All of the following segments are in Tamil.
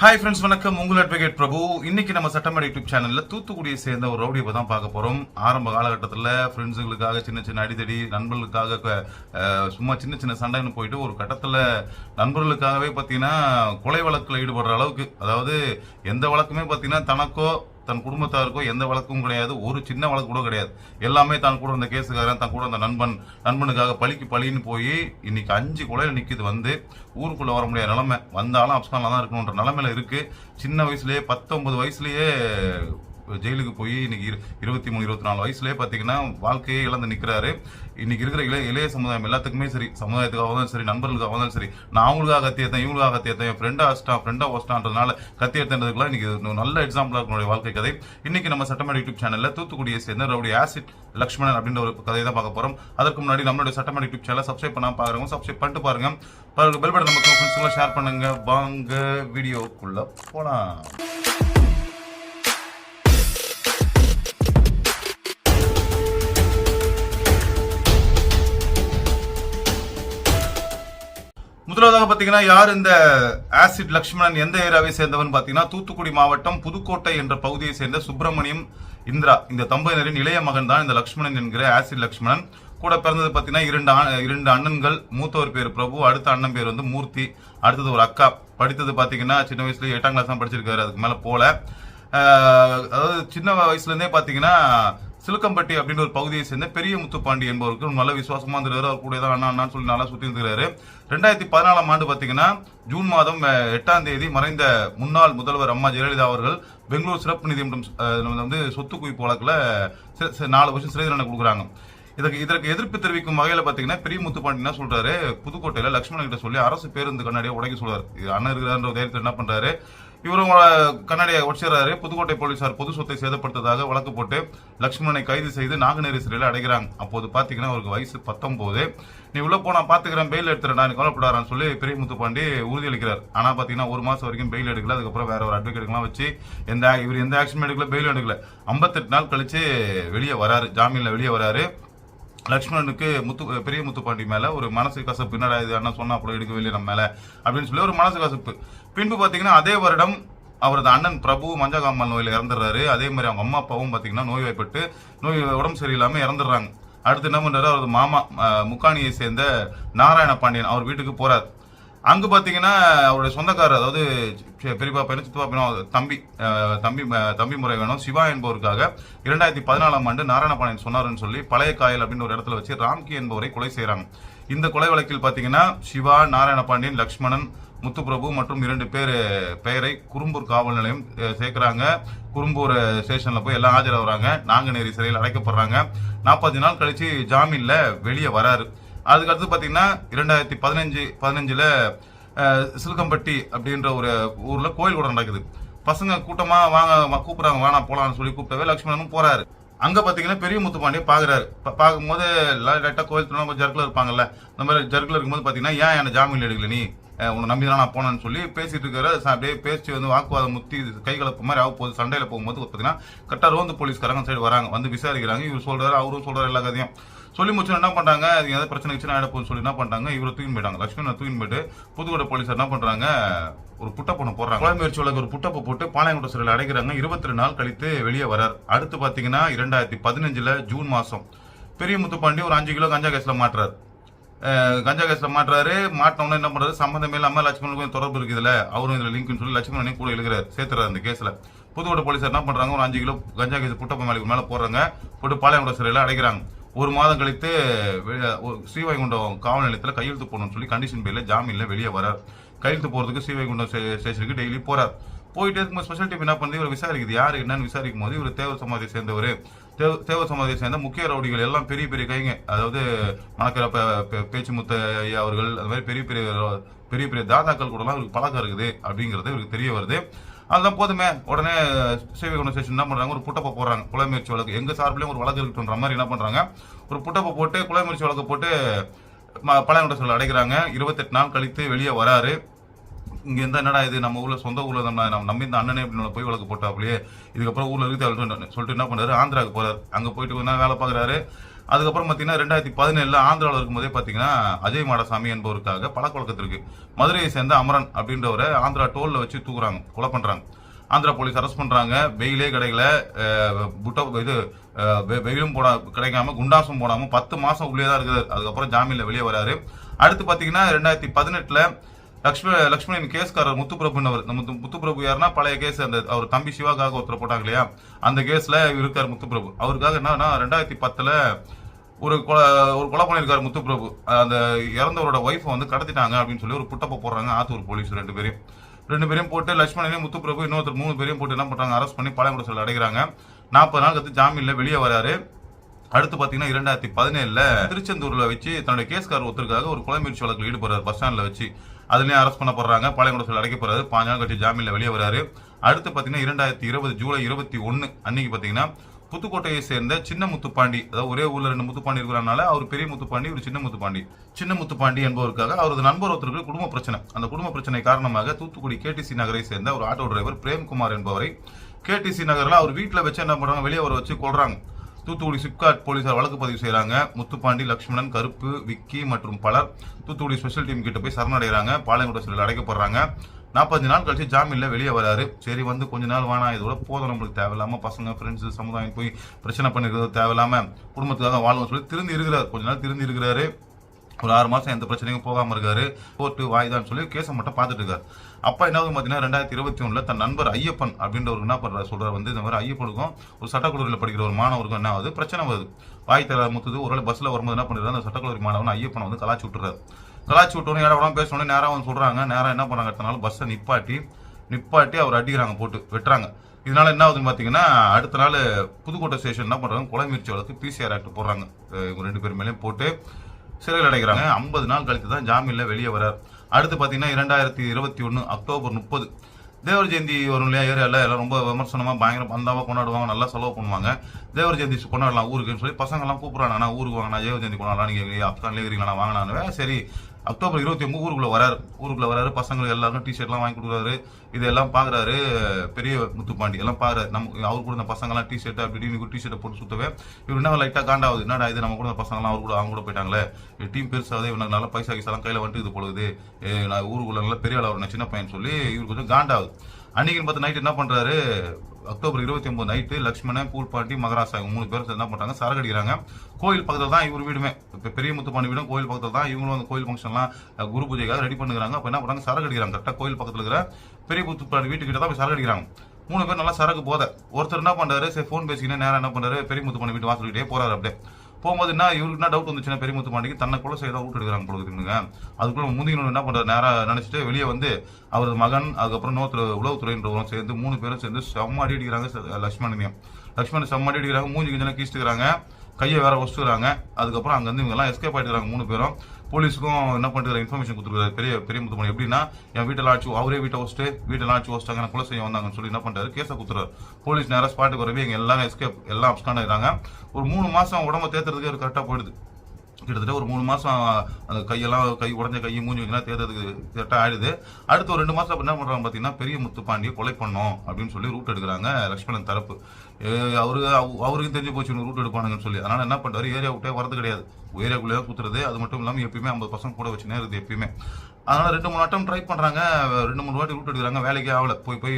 ஹாய் ஃப்ரெண்ட்ஸ் வணக்கம். உங்கள் அட்வொகேட் பிரபு. இன்னைக்கு நம்ம சட்டமேடை யூடியூப் சேனல்ல தூத்துக்குடியை சேர்ந்த ஒரு ரவுடியை தான் பார்க்க போறோம். ஆரம்ப காலகட்டத்தில் ஃப்ரெண்ட்ஸுங்களுக்காக சின்ன சின்ன அடிதடி நண்பர்களுக்காக சும்மா சின்ன சின்ன சண்டைன்னு போயிட்டு ஒரு கட்டத்தில் நண்பர்களுக்காகவே பார்த்தீங்கன்னா கொலை வழக்கில் ஈடுபடுற அளவுக்கு அதாவது எந்த வழக்குமே பார்த்தீங்கன்னா தனக்கோ தன் குடும்பத்தாருக்கோ எந்த வழக்கும் கிடையாது. ஒரு சின்ன வழக்கு கூட கிடையாது. எல்லாமே தான் கூட இருந்த கேஸுக்காரன் தன் கூட இருந்த நண்பன் நண்பனுக்காக பழிக்கு பழின்னு போய் இன்னைக்கு அஞ்சு கொலையில நிற்கிது வந்து. ஊருக்குள்ளே வர முடியாத நிலமை. வந்தாலும் அப்சானில் தான் இருக்கணுன்ற நிலமையில இருக்கு. சின்ன வயசுலேயே பத்தொன்பது வயசுலேயே ஜெயிலுக்கு போய் இன்னைக்கு இரு- இருபத்தி மூணு இருபத்தி நாலு வயசுலயே பாத்தீங்கன்னா வாழ்க்கையே இழந்து நிக்கிறாரு. இன்னைக்கு இருக்கிற இளைய இளைய சமுதாயம் எல்லாத்துக்குமே சரி சமுதாயத்துக்காக தான் சரி நண்பர்களுக்காக தான் சரி. நான் அவங்களுக்காக கத்தி எடுத்தேன் இவங்களுக்காக கத்தி எடுத்தேன் என் ஃப்ரெண்டா அஸ்டான் ஃப்ரெண்டா ஒஸ்டான்றதுனால கத்தி எடுத்ததுக்குலாம் இன்னைக்கு நல்ல எக்ஸாம்பிளா இருக்கும் வாழ்க்கை கதை. இன்னைக்கு நம்ம சட்டமேடை யூடியூப் சேனல்ல தூத்துக்குடியை சேர்ந்த ரவுடி ஆசிட் லக்ஷ்மணன் அப்படின்ற ஒரு கதையை தான் பார்க்க போறோம். அதற்கு முன்னாடி நம்மளுடைய சட்டமேடை யூடியூப் சேனல் சப்ஸ்கிரைப் பண்ணாம பாக்குறவங்க சப்ஸ்கிரைப் பண்ணிட்டு பாருங்க. பாருங்க பெல் பட்டன் நமக்கு ஃப்ரெண்ட்ஸ் ஷேர் பண்ணுங்க. வாங்க வீடியோக்குள்ள போலாம். முதலாவதாக பார்த்தீங்கன்னா யார் இந்த ஆசிட் லக்ஷ்மணன் எந்த ஏரியாவை சேர்ந்தவன் பார்த்தீங்கன்னா தூத்துக்குடி மாவட்டம் புதுக்கோட்டை என்ற பகுதியை சேர்ந்த சுப்பிரமணியம் இந்திரா. இந்த தம்பதியினரின் இளைய மகன் தான் இந்த லக்ஷ்மணன் என்கிற ஆசிட் லக்ஷ்மணன். கூட பிறந்தது பார்த்தீங்கன்னா இரண்டு இரண்டு அண்ணன்கள் மூத்தவர் பேர் பிரபு அடுத்த அண்ணன் பேர் வந்து மூர்த்தி அடுத்தது ஒரு அக்கா. படித்தது பார்த்தீங்கன்னா சின்ன வயசுல எட்டாம் கிளாஸ் தான் படிச்சிருக்காரு அதுக்கு மேலே போல. அதாவது சின்ன வயசுலேருந்தே பார்த்தீங்கன்னா சிலுக்கம்பட்டி அப்படின்னு ஒரு பகுதியை சேர்ந்த பெரிய முத்துப்பாண்டி என்பவருக்கு நல்ல விசுவாசமா இருந்திருக்காரு அவர் கூட தான் அண்ணா அண்ணான்னு சொல்லி நல்லா சுத்தி இருந்துருக்காரு ரெண்டாயிரத்தி பதினாலாம் ஆண்டு பாத்தீங்கன்னா ஜூன் மாதம் எட்டாம் தேதி மறைந்த முன்னாள் முதல்வர் அம்மா ஜெயலலிதா அவர்கள் பெங்களூர் சிறப்பு நீதிமன்றம் வந்து சொத்து குவிப்பு வழக்குல நாலு வருஷம் சிறை தண்டனை கொடுக்குறாங்க. இதற்கு இதற்கு எதிர்ப்பு தெரிவிக்கும் வகையில பாத்தீங்கன்னா பெரிய முத்துப்பாண்டி என்ன சொல்றாரு? புதுக்கோட்டையில லட்சுமணன் கிட்ட சொல்லி அரசு பேருந்து கண்ணாடியை உடைக்க சொல்றாரு. அண்ணன் இருக்கிறான்ற தைரியத்தில் என்ன பண்றாரு? இவரும் கண்ணாடியை உடச்சிடுறாரு புதுக்கோட்டை போலீசார் பொது சொத்தை சேதப்படுத்ததாக வழக்கு போட்டு லட்சுமணனை கைது செய்து நாங்குநேரி சிறையில் அடைகிறாங்க. அப்போது பாத்தீங்கன்னா அவருக்கு வயசு பத்தொன்பது. நீ உள்ள போனா பாத்துக்கிறேன் பெயில் எடுத்துறேன் நான் கவலைப்படாரான்னு சொல்லி பெரியமுத்து பாண்டி உறுதியளிக்கிறார். ஆனா பாத்தீங்கன்னா ஒரு மாசம் வரைக்கும் பெயில் எடுக்கல. அதுக்கப்புறம் வேற ஒரு அட்வொகேட்லாம் வச்சு எந்த இவர் எந்த ஆக்ஷன் எடுக்கல பெயில் எடுக்கல. 58 நாள் கழிச்சு வெளியே வராரு ஜாமீன்ல வெளியே வராரு. லக்ஷ்மணனுக்கு முத்து பெரிய முத்துப்பாண்டி மேல ஒரு மனசு கசப்பு என்னடா இது? அண்ணா சொன்னா கூட எடுக்கவில்லை நம்ம மேல. அப்படின்னு சொல்லி ஒரு மனசு கசப்பு. பின்பு பாத்தீங்கன்னா அதே வருடம் அவரது அண்ணன் பிரபு மஞ்சகாமல் நோயில இறந்துடுறாரு. அதே மாதிரி அவங்க அம்மா அப்பாவும் பாத்தீங்கன்னா நோய்வாய்ப்பட்டு நோய் உடம்பு சரியில்லாம இறந்துடுறாங்க. அடுத்து என்ன பண்றாரு? அவரது மாமா முக்காணியை சேர்ந்த நாராயண பாண்டியன் அவர் வீட்டுக்கு போறார். அங்க பாத்தீங்கன்னா அவருடைய சொந்தக்காரர் அதாவது பெரியப்பா பையன் சித்தப்பா பையனும் தம்பி தம்பி தம்பி முறை வேணும். சிவா என்பவருக்காக இரண்டாயிரத்தி பதினாலாம் ஆண்டு நாராயணபாண்டியன் சொன்னாருன்னு சொல்லி பழைய காயல் அப்படின்னு ஒரு இடத்துல வச்சு ராம்கி என்பவரை கொலை செய்யறாங்க இந்த கொலை வழக்கில் பாத்தீங்கன்னா சிவா நாராயணபாண்டியன் லக்ஷ்மணன் முத்துப்பிரபு மற்றும் இரண்டு பேர் பெயரை குறும்பூர் காவல் நிலையம் சேர்க்கிறாங்க. குறும்பூர் ஸ்டேஷனில் ஸ்டேஷன்ல போய் எல்லாம் ஆஜராகிறாங்க. நாங்குநேரி சிறையில் அடைக்கப்படுறாங்க. நாற்பத்தி நாள் கழிச்சு ஜாமீன்ல வெளியே வராரு. அதுக்கு அடுத்து இரண்டாயிரத்தி பதினஞ்சு பதினஞ்சில் சிலுக்கம்பட்டி அப்படின்ற ஒரு ஊரில் கோயில் கூட நடக்குது. பசங்க கூட்டமாக வாங்க கூப்பிட்றாங்க கூப்பிடுறாங்க போகலான்னு சொல்லி கூப்பிட்டவே லக்ஷ்மணனும் போகிறாரு அங்கே பார்த்தீங்கன்னா பெரிய முத்துப்பாண்டிய பார்க்குறாரு இப்போ பார்க்கும்போது லைட்டாக கோயில் திரும்ப ஜர்க்கில் இருப்பாங்கல்ல. இந்த மாதிரி ஜர்க்கில் இருக்கும்போது பார்த்தீங்கன்னா ஏன் என்னை ஜாமீன் எடுக்கல நீ? உன்னை நம்பி தான் நான் போனேன்னு சொல்லி பேசிட்டு இருக்கிற அப்படியே பேசி வந்து வாக்குவாதம் முத்தி கை கலப்பு மாதிரி ஆக போகுது. சண்டையில் போகும்போது பார்த்தீங்கன்னா கரெக்டாக ரோந்து போலீஸ்காரங்க சைடு வராங்க. வந்து விசாரிக்கிறாங்க. இவர் சொல்கிறாரு அவரும் சொல்கிறார் எல்லா கதையும். சொல்லி முடிச்சு என்ன பண்ணுறாங்க அது ஏதாவது பிரச்சனை வச்சு ஆகிட போகுதுன்னு சொல்லி என்ன பண்ணுறாங்க இவரை தூக்கி போயிட்டாங்க. லட்சுமினை தூக்கி போயிட்டு புதுக்கோட்டை போலீசார் என்ன பண்ணுறாங்க ஒரு புட்டப்பொண்ணு போடுறாங்க. குழந்தை முயற்சி வழக்கு ஒரு புட்டப்பை போட்டு பாளையங்கோட்டை சிறையில் அடைக்கிறாங்க. இருபத்தி ரெண்டு நாள் கழித்து வெளியே வரார். அடுத்து பார்த்தீங்கன்னா இரண்டாயிரத்தி பதினஞ்சில் ஜூன் மாதம் பெரிய முத்துப்பாண்டி ஒரு அஞ்சு கிலோ கஞ்சா கேஸில் மாட்டுறாரு. கஞ்சா கேஸ்ல மாட்டுறாரு. மாட்டினவொடனே என்ன பண்றாரு? சம்பந்தமே இல்லாம லட்சுமணனுக்கு தொடர்பு இருக்குது இதுல அவரும் இதுல லிங்க்னு சொல்லி லட்சுமணனையும் கூட எழுகிறார் சேர்த்துறாரு அந்த கேஸ்ல. புதுக்கோட்டை போலீஸ் என்ன பண்றாங்க? ஒரு அஞ்சு கிலோ கஞ்சா கேஸ் புட்டப்ப மேலே மேல போடுறாங்க. போட்டு பாளையங்கோட சிறையில அடைக்கிறாங்க. ஒரு மாதம் கழித்து ஒரு ஸ்ரீவைகுண்டம் காவல் நிலையத்தில் கையெழுத்து போடணும்னு சொல்லி கண்டிஷன் பேரில் ஜாமீனில் வெளியே வரார். கையெழுத்து போகிறதுக்கு ஸ்ரீவைகுண்டம் ஸ்டேஷனுக்கு டெய்லி போகிறார் போயிட்டே இருக்கும்போது ஸ்பெஷல் டீம் என்ன பண்ணுது? இவர் விசாரிக்குது. யார்? என்னன்னு விசாரிக்கும் போது இவர் தேவ சமாதியை சேர்ந்தவர். தேவ- தேவ சமாதியை சேர்ந்த முக்கிய ரவுடிகள் எல்லாம் பெரிய பெரிய கைங்க. அதாவது மணக்கிற பேச்சு முத்த ஐயா அவர்கள் அது மாதிரி பெரிய பெரிய பெரிய பெரிய தாதாக்கள் கூடலாம் இவருக்கு பழக்கம் இருக்குது அப்படிங்கிறது இவருக்கு தெரிய வருது. அதுதான் போதுமே. உடனே சிவி ஸ்டேஷன் என்ன பண்றாங்க? ஒரு புட்டப்பை போடுறாங்க. கொலை முயற்சி வழக்கு. எங்க சார்பிலையும் ஒரு வழக்கு இருக்குன்ற மாதிரி என்ன பண்றாங்க? ஒரு புட்டப்பை போட்டு கொலை முயற்சி வழக்கு போட்டு பழையங்குண்ட சொல்ல அடைக்கிறாங்க இருபத்தெட்டு நாள் கழித்து வெளியே வராரு. இங்க இருந்தா என்னடா இது? நம்ம ஊர்ல சொந்த ஊர்ல நம்ம நம்ம நம்பி இந்த அண்ணனே அப்படின்னு போய் வழக்கு போட்டாப்லயே இதுக்கப்புறம் ஊர்ல இருக்கு சொல்லிட்டு என்ன பண்ணாரு? ஆந்திராவுக்கு போறாரு. அங்க போயிட்டு கொஞ்ச வேலை பாக்குறாரு அதுக்கப்புறம் பார்த்தீங்கன்னா ரெண்டாயிரத்தி பதினேழுல ஆந்திராவில் இருக்கும்போதே பார்த்தீங்கன்னா அஜய் மாடசாமி என்பவருக்காக பழக்கவழக்கத்திற்கு மதுரையை சேர்ந்த அமரன் அப்படின்றவரை ஆந்திரா டோலில் வச்சு தூக்குறாங்க கொலை பண்ணுறாங்க ஆந்திரா போலீஸ் அரெஸ்ட் பண்ணுறாங்க வெயிலே கிடைக்கல. புட்ட இது வெ- வெயிலும் போட கிடைக்காம குண்டாசும் போடாமல் பத்து மாதம் உள்ளே தான் இருக்குது அதுக்கப்புறம் ஜாமீனில் வெளியே வராரு. அடுத்து பார்த்தீங்கன்னா ரெண்டாயிரத்தி பதினெட்டில் லக்ஷ்மி லக்ஷ்மணியின் கேஸ்காரர் முத்துப்பிரபுன்னு அவர் முத்து முத்துப்பிரபு யாருன்னா பழைய கேஸ் அந்த அவர் தம்பி சிவாக்காக ஒருத்தர் போட்டாங்க இல்லையா? அந்த கேஸ்ல இவர் இருக்கார் முத்துப்பிரபு. அவருக்காக என்னன்னா ரெண்டாயிரத்தி பத்துல ஒரு கொலை ஒரு கொலை பண்ணியிருக்காரு முத்துப்பிரபு. அந்த இறந்தவரோட ஒய்ஃபை வந்து கடத்திட்டாங்க அப்படின்னு சொல்லி ஒரு புட்டப்ப போடுறாங்க ஆத்தூர் போலீஸ் ரெண்டு பேரையும். ரெண்டு பேரையும் போட்டு லட்சுமணனையும் முத்துப்பிரபு இன்னொருத்தர் மூணு பேரையும் போட்டு என்ன பண்ணுறாங்க அரெஸ்ட் பண்ணி பாளையங்குட அடைகிறாங்க. நாற்பது நாள் கற்று ஜாமீன்ல வெளியே வராரு. அடுத்து பார்த்தீங்கன்னா இரண்டாயிரத்தி பதினேழுல திருச்செந்தூரில் வச்சு தன்னுடைய கேஸ்கார் ஒருத்தருக்காக ஒரு கொலை முயற்சி வழக்கில் ஈடுபடுறாரு. பஸ் ஸ்டாண்டில் வச்சு. அதுலயும் அரெஸ்ட் பண்ண போறாங்க பாளையங்குடத்தில் சிறையில் அடைக்கப்படுறாரு பாஞ்சு நாள் ஜாமீன்ல வெளியே வராரு. அடுத்து பாத்தீங்கன்னா இரண்டாயிரத்தி இருபது ஜூலை இருபத்தி ஒன்னு அன்னைக்கு பாத்தீங்கன்னா புதுக்கோட்டையை சேர்ந்த சின்ன முத்துப்பாண்டி அதாவது ஒரே ஊர்ல ரெண்டு முத்துப்பாண்டி இருக்கிறனால அவர் பெரிய முத்துப்பாண்டி ஒரு சின்ன முத்துப்பாண்டி. சின்ன முத்துப்பாண்டி என்பவருக்காக அவரது நண்பர் ஒருத்தருக்கு குடும்ப பிரச்சனை. அந்த குடும்ப பிரச்சனை காரணமாக தூத்துக்குடி கேடிசி நகரை சேர்ந்த ஒரு ஆட்டோ டிரைவர் பிரேம்குமார் என்பவரை கேடிசி நகரில் அவர் வீட்டில் வச்சு என்ன பண்ணுறாங்க வெளியே வர வச்சு கொள்றாங்க தூத்துக்குடி சிப்காட் போலீசார் வழக்கு பதிவு செய்கிறாங்க முத்துப்பாண்டி லட்சுமணன் கருப்பு விக்கி மற்றும் பலர் தூத்துக்குடி ஸ்பெஷல் டீம் கிட்ட போய் சரணடைகிறாங்க. பாளையங்குட சிறையில் அடைக்கப்படுறாங்க. நாற்பத்தஞ்சு நாள் கழிச்சு ஜாமீனில் வெளியே வராரு. சரி வந்து கொஞ்ச நாள் வேணாம் இதோட போதும். நம்மளுக்கு தேவையில்லாமல் பசங்க ஃப்ரெண்ட்ஸு சமுதாயம் போய் பிரச்சனை பண்ணிக்கிறது தேவையில்லாமல் குடும்பத்துக்காக வாழணும்னு சொல்லி திருந்தி இருக்கிறார். கொஞ்ச நாள் திருந்தி இருக்கிறாரு. ஒரு ஆறு மாதம் எந்த பிரச்சனையும் போகாமல் இருக்காரு. கோர்ட்டு வாய்தான்னு சொல்லி கேஸை மட்டும் பார்த்துட்டு இருக்காரு. அப்பா என்னாவது பார்த்தீங்கன்னா ரெண்டாயிரத்தி இருபத்தி ஒன்றில் தன் நண்பர் ஐயப்பன் அப்படின்றவர் என்ன பண்ணுற சொல்கிறார் வந்து இந்த மாதிரி ஐயப்பனுக்கும் ஒரு சட்டக்கல்லூரியில் படிக்கிற ஒரு மாணவருக்கும் என்ன ஆகுது? பிரச்சனை வருது. வாய் தர முத்துது ஒரு பஸ்ஸில் வரும்போது என்ன பண்ணுறாரு அந்த சட்டக்கல்லூரி மாணவன் ஐயப்பனை வந்து கலாச்சி விட்டுறாரு. கலாச்சி விட்டோன்னு இடம் பேசணும் நேராக வந்து சொல்கிறாங்க நேராக என்ன பண்ணுறாங்க அடுத்த நாள் பஸ்ஸை நிப்பாட்டி நிப்பாட்டி அவர் அடிக்கிறாங்க போட்டு வெட்டுறாங்க. இதனால என்ன ஆகுதுன்னு பார்த்தீங்கன்னா அடுத்த நாள் புதுக்கோட்டை ஸ்டேஷன் என்ன பண்ணுறாங்க கொலை முயற்சி வழக்கு பிசிஆர் ஆக்ட் போடுறாங்க. இவங்க ரெண்டு பேர் மேலேயும் போட்டு சிறையில் அடைக்கிறாங்க ஐம்பது நாள் கழித்து தான் ஜாமீனில் வெளியே வரார். அடுத்து பார்த்தீங்கன்னா இரண்டாயிரத்தி இருபத்தி ஒன்று அக்டோபர் முப்பது. தேவர் ஜெயந்தி வரும் இல்லையா? ஏரியாவில் எல்லாம் ரொம்ப விமர்சனமாக பயங்கர பந்தாவா கொண்டாடுவாங்க நல்லா செலவு பண்ணுவாங்க. தேவர் ஜெயந்தி கொண்டாடலாம் ஊருக்குன்னு சொல்லி பசங்கள்லாம் கூப்பிட்றாங்க. நான் ஊருக்கு வாங்கினா தேவர் ஜெயந்தி கொண்டாடலாம் நீங்கள் அப்கான்ல இருக்கிறீங்களா வாங்கினானுவே சரி அக்டோபர் இருபத்தி ஒன்பது ஊருக்குள்ளே வராரு. ஊருக்குள்ளே வராரு. பசங்களுக்கு எல்லாருக்கும் டிஷர்ட்லாம் வாங்கி கொடுக்குறாரு. இதெல்லாம் பார்க்குறாரு பெரிய முத்துப்பாண்டி. எல்லாம் பார்க்குறாரு நம்ம அவர் கூட இந்த பசங்க எல்லாம் டிஷர்ட் அப்படி இப்படின்னு டிஷர்ட்டை போட்டு சுத்தவே இவர் என்ன லைட்டாக காண்டாவது. என்னடா இது நம்ம கூட இந்த பசங்களாம் அவர் கூட அவங்க கூட போயிட்டாங்களே. டீம் பெருசாகுது இவனுக்கு நல்லா பைசா கைசாலாம் கையில் வந்துட்டு இது போடுது நான் ஊருக்குள்ளே நல்லா பெரிய அளவு நான் சின்ன பையன் சொல்லி இவர் கொஞ்சம் காண்டாகுது அன்னைக்கு பார்த்து நைட் என்ன பண்றாரு? அக்டோபர் இருபத்தி ஒன்பது நைட்டு லக்ஷ்மணன் பூல்பாட்டி மகராசா இவங்க மூணு பேரும் என்ன பண்றாங்க? சரக்கு அடிக்கிறாங்க கோயில் பக்கத்தில் தான் இவர் வீடுமே. இப்போ பெரிய முத்துப்பாண்டி வீடும் கோயில் பக்கத்தில் தான் இவங்களும் அந்த கோயில் ஃபங்க்ஷன்லாம் குரு பூஜைக்காக ரெடி பண்ணுறாங்க அப்போ என்ன பண்ணுறாங்க சரக்கு அடிக்கிறாங்க கோயில் பக்கத்தில் இருக்கிற பெரிய முத்துப்பாண்டி வீட்டுக்கிட்ட தான் போய் சரக்கு அடிக்கிறாங்க மூணு பேர் நல்லா சரக்கு போத. ஒருத்தர் என்ன பண்ணுறாரு சரி ஃபோன் பேசிக்கினே நேரம் என்ன பண்ணுறாரு பெரிய முத்துப்பாண்டி வீட்டு வாசல்கிட்டே போறாரு அப்படியே. போகும்போது என்ன இவருக்கு என்ன டவுட் வந்துச்சுன்னா பெரிய முத்துப்பாண்டிக்கு தன்னை கொலை செய்ய ரூட் எடுக்கிறாங்க பொழுதுங்க அதுக்குள்ள முந்தினு என்ன பண்ணுற நேராக நினைச்சிட்டு வெளியே வந்து அவரது மகன் அதுக்கப்புறம் இன்னொருத்தர் உளவுத்துறைன்றவரும் சேர்ந்து மூணு பேரும் சேர்ந்து செம்ம அடி அடிக்கிறாங்க ச- லக்ஷ்மணனையும் லக்ஷ்மணன் செம்ம அடி அடிக்கிறாங்க மூஞ்சி கிஞ்சனை கீச்சுக்கிறாங்க கையை வேற வச்சுக்கிறாங்க அதுக்கப்புறம் அங்கேருந்து இவங்க எல்லாம் எஸ்கேப் ஆகிடுறாங்க மூணு பேரும். போலீஸுக்கும் என்ன பண்ணிட்டு இன்ஃபர்மேஷன் கொடுத்துருக்காரு. பெரிய பெரிய முத்துமணி. எப்படின்னா என் வீட்டில் ஆச்சு அவரே வீட்டை வச்சுட்டு வீட்டில் ஆச்சு வச்சிட்டாங்க எனக்கு கொலை செய்ய வந்தாங்கன்னு சொல்லி என்ன பண்ணுறாரு கேஸை கொடுத்துறாரு. போலீஸ் நேராக ஸ்பாட்டுக்கு வரவே எங்கள் எல்லாரும் எஸ்கேப் எல்லாம் அப்ஸ்காண்ட் ஆகிறாங்க ஒரு மூணு மாதம் உடம்ப தேத்துறதுக்கு ஒரு கரெக்டாக போயிடுது. கிட்டத்தட்ட ஒரு மூணு மாதம் அந்த கையெல்லாம் கை உடஞ்ச கை மூஞ்சி வைக்கலாம் தேர்தலுக்கு கரெக்டாக ஆயிடுது. அடுத்து ஒரு ரெண்டு மாதம் அப்போ என்ன பண்ணுறாங்க பார்த்தீங்கன்னா பெரிய முத்துப்பாண்டியை கொலை பண்ணோம் அப்படின்னு சொல்லி ரூட் எடுக்கிறாங்க லக்ஷ்மணன் தரப்பு. அவரு அவ- அவருக்கும் தெரிஞ்சு போச்சு ரூட் எடுப்பானுங்கன்னு சொல்லி. அதனால் என்ன பண்ணுறாரு ஏரியா விட்டே வரது கிடையாது. ஏரியாக்குள்ளே குத்துறது அது மட்டும் இல்லாமல் எப்பயுமே ஐம்பது பசங்க கூட வச்சுனே இருக்குது எப்பயுமே. அதனால் ரெண்டு மூணு வட்டம் ட்ரை பண்ணுறாங்க ரெண்டு மூணு வாட்டி ரூட் எடுக்கிறாங்க வேலைக்கே ஆகல. போய் போய்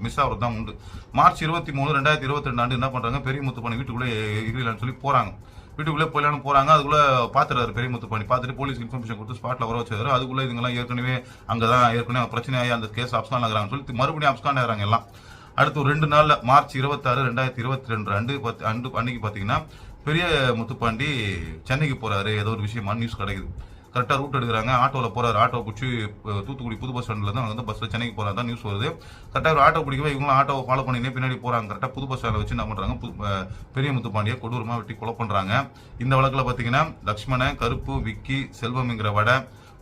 மிஸ் ஆகிறது தான் உண்டு. மார்ச் இருபத்தி மூணு ரெண்டாயிரத்தி இருபத்தி ரெண்டு ஆண்டு என்ன பண்ணுறாங்க பெரிய முத்துப்பாண்டி வீட்டுக்குள்ளே எகிரிலான்னு சொல்லி போகிறாங்க வீட்டுக்குள்ளே போயிலான்னு போகிறாங்க அதுக்குள்ள பார்த்துறாரு பெரிய முத்துப்பாண்டி. பார்த்துட்டு போலீஸ் இன்ஃபர்மேஷன் கொடுத்து ஸ்பாட்டில் வர வச்சாரு அதுக்குள்ளே இதுங்கெல்லாம் ஏற்கனவே அங்கே தான் ஏற்கனவே பிரச்சனை ஆகி அந்த கேஸ் அப்ஸ்கான் ஆகிறாங்கன்னு சொல்லி மறுபடியும் அப்ஸ்கான் ஆகிறாங்க எல்லாம். அடுத்து ஒரு ரெண்டு நாளில் மார்ச் இருபத்தாறு ரெண்டாயிரத்தி இருபத்தி ரெண்டு அண்டு பத்து- அண்டு அன்னைக்கு பார்த்தீங்கன்னா பெரிய முத்துப்பாண்டி சென்னைக்கு போகிறாரு ஏதோ ஒரு விஷயமா நியூஸ் கிடைக்குது. கரெக்டாக ரூட் எடுக்கிறாங்க. ஆட்டோவில் போகிறாரு ஆட்டோ பிடிச்சி தூத்துக்குடி புது பஸ் ஸ்டாண்டில் தான் வந்து பஸ்ஸில் சென்னைக்கு போறதா தான் நியூஸ் வருது. கரெக்டாக ஒரு ஆட்டோ பிடிக்கவே இவங்களும் ஆட்டோவை ஃபாலோ பண்ணினே பின்னாடி போகிறாங்க கரெக்டாக புது பஸ் ஸ்டாண்டில் வச்சு என்ன பண்ணுறாங்க பெரிய முத்துப்பாண்டியை கொடூரமாக வெட்டி கொலை பண்ணுறாங்க இந்த வழக்கில் பார்த்தீங்கன்னா லக்ஷ்மண கருப்பு விக்கி செல்வம்ங்கிற வடை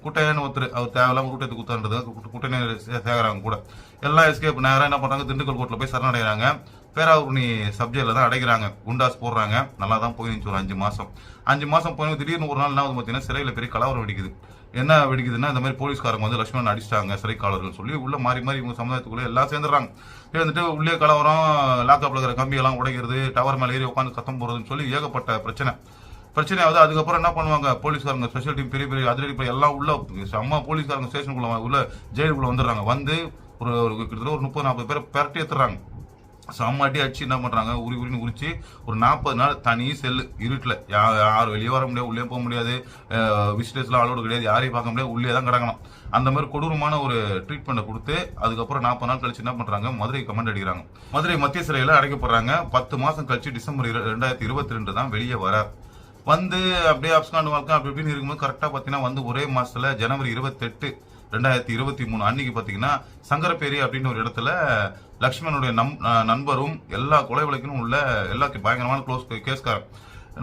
குட்டையான்னு ஒருத்தர் அவர் தேவையில்லாம கூட்டத்தை குத்தான்றது குட்டையை சேகராங்க கூட. எல்லாம் எஸ்கேப் நேரம் என்ன பண்ணுறாங்க திண்டுக்கல் கோட்டில் போய் சரணடைகிறாங்க. பேராவூர்ணி சப்ஜெக்டில் தான் அடைக்கிறாங்க குண்டாஸ் போடுறாங்க. நல்லா தான் போயிருந்துச்சு ஒரு அஞ்சு மாதம் அஞ்சு மாதம் போய் திடீர்னு ஒரு நாள் என்ன ஆகுது பார்த்தீங்கன்னா சிறையில் பெரிய கலவரம் வெடிக்குது. என்ன வெடிக்குதுன்னா இந்த மாதிரி போலீஸ்காரங்க வந்து லட்சுமணன் அடிச்சிட்டாங்க சிறைக்காலர்கள் சொல்லி உள்ள மாறி மாறி இவங்க சமுதாயத்துக்குள்ளே எல்லாம் சேர்ந்துடுறாங்க. சேர்ந்துட்டு உள்ளே கலவரம் லாக்அப்ல இருக்கிற கம்பியெல்லாம் உடைக்கிறது டவர் மேலே ஏறி உட்காந்து சத்தம் போகிறதுன்னு சொல்லி ஏகப்பட்ட பிரச்சனை. பிரச்சனை ஆகுது அதுக்கப்புறம் என்ன பண்ணுவாங்க? போலீஸ்காரங்க ஸ்பெஷல் டீம் பெரிய பெரிய அதிரடி படை எல்லாம் உள்ள செம்ம போலீஸ்காரங்க ஸ்டேஷனுக்குள்ள உள்ள ஜெயிலுக்குள்ள வந்துடுறாங்க. வந்து ஒரு ஒரு கிட்டத்தட்ட ஒரு முப்பது நாற்பது பேர் பெரட்டி ஏற்றுறாங்க செம்மாட்டி அடிச்சு என்ன பண்றாங்க? உரி உரின்னு உரிச்சு ஒரு நாற்பது நாள் தனி செல்லு இருட்டில். யாரும் வெளியே வர முடியாது உள்ளே போக முடியாது. விசிட்டர்ஸ்லாம் அலோடு கிடையாது. யாரையும் பார்க்க முடியாது. உள்ளே தான் கிடக்கணும். அந்த மாதிரி கொடூரமான ஒரு ட்ரீட்மெண்ட்டை கொடுத்து அதுக்கப்புறம் நாற்பது நாள் கழிச்சு என்ன பண்ணுறாங்க மதுரை கமெண்ட் அடிக்கிறாங்க. மதுரை மத்திய சிறையில் அடைக்கப்படுறாங்க. பத்து மாதம் கழிச்சு டிசம்பர் ரெண்டாயிரத்தி இருபத்தி ரெண்டு தான் வெளியே வரார். வந்து அப்படியே அப்ஸ்காண்டு வாழ்க்கை அப்படி இப்படின்னு இருக்கும்போது கரெக்டாக பார்த்தீங்கன்னா வந்து ஒரே மாதத்தில் ஜனவரி இருபத்தெட்டு ரெண்டாயிரத்தி இருபத்தி மூணு அன்னைக்கு பார்த்தீங்கன்னா சங்கரப்பேரி அப்படின்னு ஒரு இடத்துல லக்ஷ்மணனுடைய நம் நண்பரும் எல்லா கொலை வழக்கிலும் உள்ள எல்லா பயங்கரமான க்ளோஸ் கேஸ்காரன்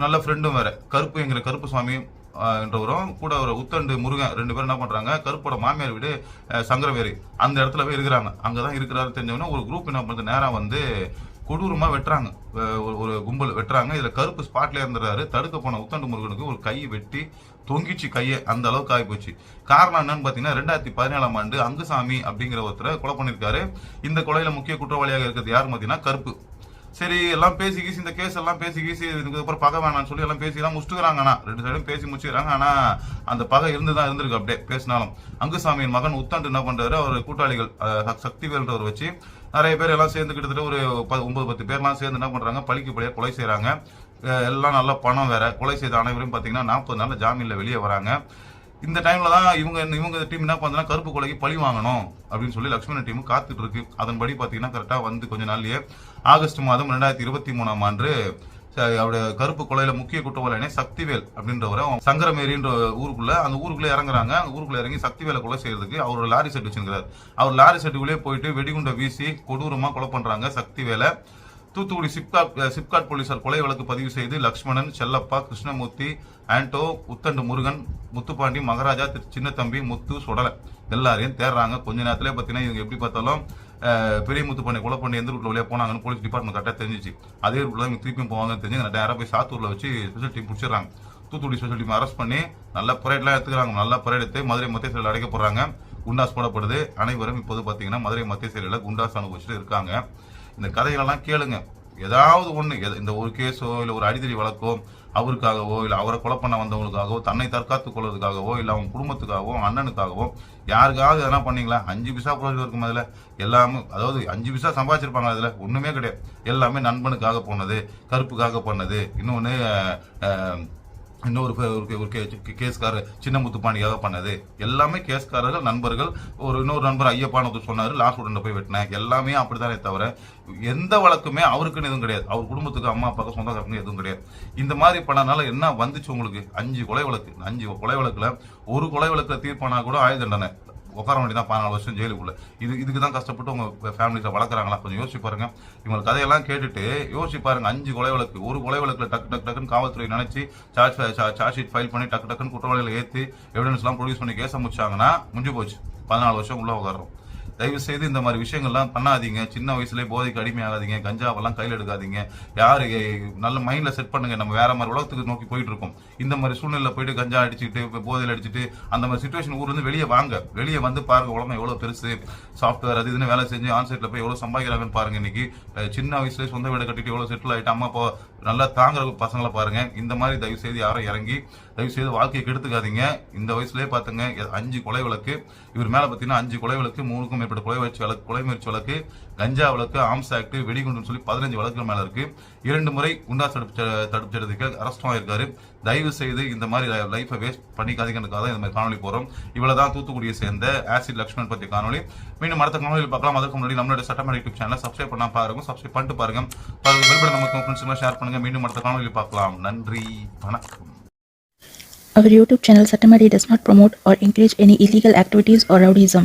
நல்ல ஃப்ரெண்டும் வேற. கருப்பு என்கிற கருப்பு சுவாமி என்றவரும் கூட ஒரு உத்தண்டு முருகன் ரெண்டு பேரும் என்ன பண்றாங்க கருப்போட மாமியார் வீடு சங்கரவேரி. அந்த இடத்துல போய் இருக்கிறாங்க. அங்கதான் இருக்கிறாரு தெரிஞ்சவொடனே ஒரு குரூப் என்ன பண்ணுறது நேரம் வந்து கொடூரமா வெட்டுறாங்க. ஒரு- ஒரு கும்பல் வெட்டுறாங்க. இதுல கருப்பு ஸ்பாட்ல இருந்துறாரு தடுக்க போன உத்தண்டு முருகனுக்கு ஒரு கை வெட்டி தொங்கிச்சு கையை. அந்த அளவுக்கு ஆகி போச்சு காரணம் என்னன்னு பாத்தீங்கன்னா ரெண்டாயிரத்தி பதினேழாம் ஆண்டு அங்குசாமி அப்படிங்கிற ஒருத்தரை கொலை பண்ணிருக்காரு இந்த கொலையில முக்கிய குற்றவாளியாக இருக்கிறது யார் பாத்தீங்கன்னா கருப்பு. சரி எல்லாம் பேசி கீசி இந்த கேஸ் எல்லாம் பேசி கீசி இதுக்கு அப்புறம் பகை வேணாம்னு சொல்லி எல்லாம் பேசி எல்லாம் முடிச்சுக்கிறாங்க. ஆனா ரெண்டு சைடும் பேசி முடிச்சுக்கிறாங்க. ஆனா அந்த பகை இருந்து தான் இருந்திருக்கு அப்படியே பேசினாலும். அங்குசாமியின் மகன் உத்தாண்டு என்ன பண்றாரு? அவர் கூட்டாளிகள் சக்தி சக்திவேல்ன்றவர் வச்சு நிறைய பேர் எல்லாம் சேர்ந்து கிட்டத்தட்ட ஒரு ப- ஒன்பது பத்து பேர்லாம் சேர்ந்து என்ன பண்றாங்க? பழிக்கு பழைய கொலை செய்கிறாங்க எல்லாம் நல்ல பணம் வேற. கொலை செய்த அனைவரும் பாத்தீங்கன்னா நாற்பது நாள் ஜாமீன்ல வெளியே வராங்க. இந்த டைம்ல தான் இவங்க இவங்க டீம் என்ன பண்ணா கருப்பு கொலைக்கு பழி வாங்கணும் அப்படின்னு சொல்லி லக்ஷ்மணன் டீம் காத்துட்டு இருக்கு. அதன்படி பாத்தீங்கன்னா கரெக்டா வந்து கொஞ்ச நாள்லயே ஆகஸ்ட் மாதம் ரெண்டாயிரத்தி இருபத்தி மூணாம் ஆண்டு அவருடைய கருப்பு கொலையில முக்கிய குற்றவாளியான சக்திவேல் அப்படின்றவரை சங்கரமேரின்ற ஊருக்குள்ள அந்த ஊருக்குள்ள இறங்குறாங்க. அந்த ஊருக்குள்ள இறங்கி சக்திவேலை கொலை செய்யறதுக்கு அவரோட லாரி செட் வச்சிருக்கிறார். அவர் லாரி செட்டுக்குள்ளே போயிட்டு வெடிகுண்டை வீசி கொடூரமா கொலை பண்றாங்க சக்திவேலை. தூத்துக்குடி சிப்காட் சிப்காட் போலீசார் கொலை வழக்கு பதிவு செய்து லக்ஷ்மணன் செல்லப்பா கிருஷ்ணமூர்த்தி ஆண்டோ உத்தண்டு முருகன் முத்துப்பாண்டி மகாராஜா திரு சின்னத்தம்பி முத்து சுடலை. எல்லாரையும் தேடுறாங்க. கொஞ்ச நேரத்திலே பார்த்தீங்கன்னா இவங்க எப்படி பார்த்தாலும் பெரிய முத்துப்பாண்டி கொலை பண்ணி எந்த ரூட்ல வழியாக போனாங்கன்னு போலீஸ் டிபார்ட்மெண்ட் கரெக்டாக தெரிஞ்சிச்சு. அதே ரூட்ல தான் இவங்க திருப்பியும் போவாங்கன்னு தெரிஞ்சு நேராக போய் சாத்தூரில் வச்சு ஸ்பெஷல் டீம் பிடிச்சிடுறாங்க. தூத்துக்குடி ஸ்பெஷல் டீம் அரெஸ்ட் பண்ணி நல்ல பரேட்லாம் எடுத்துக்கிறாங்க. நல்ல பரேட் எடுத்து மதுரை மத்திய சிறையில் அடைக்க குண்டாஸ் போடப்படுது. அனைவரும் இப்போது பார்த்தீங்கன்னா மதுரை மத்திய சிறையில் குண்டாஸ் அனுபவிச்சுட்டு இருக்காங்க. இந்த கதைகளெல்லாம் கேளுங்க. ஏதாவது ஒன்று இந்த ஒரு கேஸோ இல்லை ஒரு அடிதடி வழக்கோ அவருக்காகவோ இல்லை அவரை கொலை பண்ண வந்தவங்களுக்காகவோ தன்னை தற்காத்துக் கொள்வதற்காகவோ இல்லை அவங்க குடும்பத்துக்காகவோ அண்ணனுக்காகவோ யாருக்காவது எதனா பண்ணீங்களா? அஞ்சு பிசா புரோஜனம் இருக்கும் அதில். எல்லாமே அதாவது அஞ்சு பிசா சம்பாதிச்சிருப்பாங்க அதில். ஒன்றுமே கிடையாது. எல்லாமே நண்பனுக்காக போனது கருப்புக்காக பண்ணது. இன்னொன்று இன்னொரு ஒரு கே- கேஸ்காரர் சின்ன முத்துப்பாண்டியாக பண்ணது. எல்லாமே கேஸ்காரர்கள் நண்பர்கள். ஒரு இன்னொரு நண்பர் ஐயப்பானது சொன்னாரு லாஸ்ட் உடனே போய் வெட்டினேன். எல்லாமே அப்படித்தானே தவிர எந்த வழக்குமே அவருக்குன்னு எதுவும் கிடையாது. அவர் குடும்பத்துக்கு அம்மா அப்பாவுக்கு சொந்தக்காரங்க எதுவும் கிடையாது. இந்த மாதிரி பண்ணனால என்ன வந்துச்சு உங்களுக்கு? அஞ்சு கொலை வழக்கு. அஞ்சு கொலை வழக்குல ஒரு கொலை வழக்குல தீர்ப்பானா கூட ஆயுதண்டனை உட்கார வேண்டியதான் பதினாலு வருஷம் ஜெயிலுக்குள்ள. இது இதுக்கு தான் கஷ்டப்பட்டு உங்க ஃபேமிலிஸை வளர்க்குறாங்களா? கொஞ்சம் யோசிச்சு பாருங்க. இவங்க கதையெல்லாம் கேட்டுட்டு யோசிச்சு பாருங்க. அஞ்சு கொலை வழக்கு ஒரு கொலை வழக்கில் டக்கு டக்கு டக்குன்னு காவல்துறை நினைச்சு சார்ஜ் சார்ஜ் ஷீட் ஃபைல் பண்ணி டக்கு டக்குன்னு குற்றவாளிகளை ஏற்றி எவிடன்ஸ்லாம் ப்ரொடியூஸ் பண்ணி கேச முடிச்சாங்கன்னா முடிஞ்சு போச்சு. பதினாலு வருஷம் உள்ள உட்காரோம் தயவு செய்து இந்த மாதிரி விஷயங்கள்லாம் பண்ணாதீங்க. சின்ன வயசுலயே போதைக்கு அடிமையாகாதீங்க. கஞ்சாவெல்லாம் கையில் எடுக்காதீங்க. யாரு நல்ல மைண்ட்ல செட் பண்ணுங்க. நம்ம வேற மாதிரி உலகத்துக்கு நோக்கி போயிட்டு இருக்கோம். இந்த மாதிரி சூழ்நிலை போயிட்டு கஞ்சா அடிச்சுட்டு போதையில் அடிச்சுட்டு அந்த மாதிரி சுச்சுவேஷன் ஊர்ல இருந்து வெளியே வாங்க. வெளியே வந்து பாருங்க உலகம் எவ்வளவு பெருசு. சாஃப்ட்வேர் அது இதுன்னு வேலை செஞ்சு ஆன்சைட்ல போய் எவ்வளவு சம்பாதிக்கிறாங்கன்னு பாருங்க இன்னைக்கு. சின்ன வயசுல சொந்த வீடு கட்டிட்டு எவ்வளவு செட்டில் ஆயிட்டு அம்மா அப்பா நல்லா தாங்குற பசங்களை பாருங்க. இந்த மாதிரி தயவு செய்து யாரும் இறங்கி தயவு செய்து வாழ்க்கையை கெடுத்துக்காதீங்க. இந்த வயசுலயே பாத்துங்க அஞ்சு கொலை விளக்கு இவர் மேல பாத்தீங்கன்னா அஞ்சு கொலை விளக்கு மூணுக்கும் மேற்பட்ட கொலை வழக்கு வழக்கு கொலை முயற்சி வழக்கு கஞ்சா வழக்கு ஆம்ஸ் ஆக்ட் வெடிகுண்டுன்னு சொல்லி பதினஞ்சு வழக்குகள் மேல இருக்கு. இரண்டு முறை குண்டா தடுப்பு தடுப்பு சட்டத்துக்கு அரெஸ்டும் ஆயிருக்காரு தயவு செய்து இந்த மாதிரி லைஃபை வேஸ்ட் பண்ணிக்காதீங்கன்றதுக்காக தான் இந்த மாதிரி காணொலி போறோம். இவ்வளவுதான் தூத்துக்குடியை சேர்ந்த ஆசிட் லக்ஷ்மண் பத்திய காணொலி மீண்டும் அடுத்த காணொலியில் பார்க்கலாம். அதுக்கு முன்னாடி நம்மளோட சட்டமன்ற யூடியூப் சேனலை சப்ஸ்கிரைப் பண்ணா பாருங்க. சப்ஸ்கிரைப் பண்ணிட்டு பாருங்க. பாருங்க நமக்கு ஃப்ரெண்ட்ஸ் ஷேர் பண்ணுங்க. மீண்டும் அடுத்த காணொலியில் பார்க்கலாம். நன்றி. வணக்கம். Our YouTube channel Satamari does not promote or encourage any illegal activities or rowdyism.